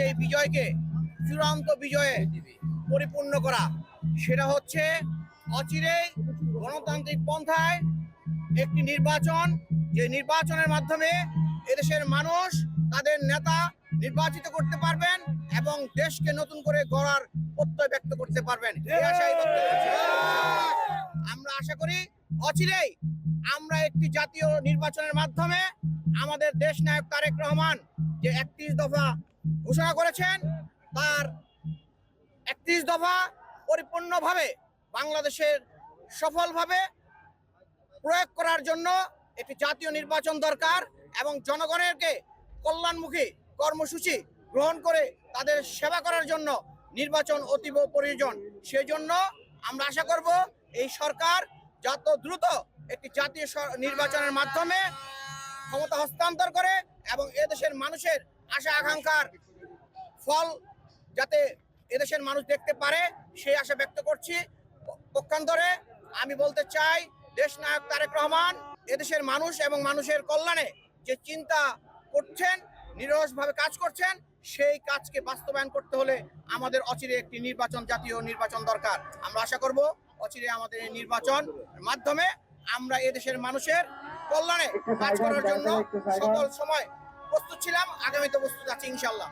সেই বিজয়কে চূড়ান্ত বিজয়ে পরিপূর্ণ করা সেটা হচ্ছে অচিরেই গণতান্ত্রিক পন্থায় একটি নির্বাচন, যে নির্বাচনের মাধ্যমে এদেশের মানুষ, তাদের নেতা নির্বাচিত করতে পারবেন এবং দেশকে নতুন করে গড়ার প্রত্যয় ব্যক্ত করতে পারবেন। আমরা আশা করি অচিরেই আমরা একটি জাতীয় নির্বাচনের মাধ্যমে আমাদের দেশ নায়ক তারেক রহমান যে একত্রিশ দফা ঘোষণা করেছেন তার একত্রিশ দফা পরিপূর্ণভাবে বাংলাদেশের সফলভাবে প্রয়োগ করার জন্য একটি জাতীয় নির্বাচন দরকার এবং জনগণেরকে কল্যাণমুখী কর্মসূচি গ্রহণ করে তাদের সেবা করার জন্য নির্বাচন অতীব প্রয়োজন। সেই জন্য আমরা আশা করব এই সরকার যত দ্রুত একটি জাতীয় নির্বাচনের মাধ্যমে ক্ষমতা হস্তান্তর করে এবং এদেশের মানুষের আশা আকাঙ্ক্ষার ফল যাতে এদেশের মানুষ দেখতে পারে, সেই আশা ব্যক্ত করছি। পক্ষান্তরে আমি বলতে চাই, দেশ নায়ক তারেক রহমান এদেশের মানুষ এবং মানুষের কল্যাণে যে চিন্তা করছেন, নিরসভাবে কাজ করছেন, সেই কাজকে বাস্তবায়ন করতে হলে আমাদের অচিরে একটি নির্বাচন, জাতীয় নির্বাচন দরকার। আমরা আশা করব অচিরে আমাদের এই নির্বাচন মাধ্যমে আমরা এদেশের মানুষের কল্যাণে কাজ করার জন্য সকল সময় প্রস্তুত ছিলাম আগামীতে প্রস্তুত আছি ইনশাল্লাহ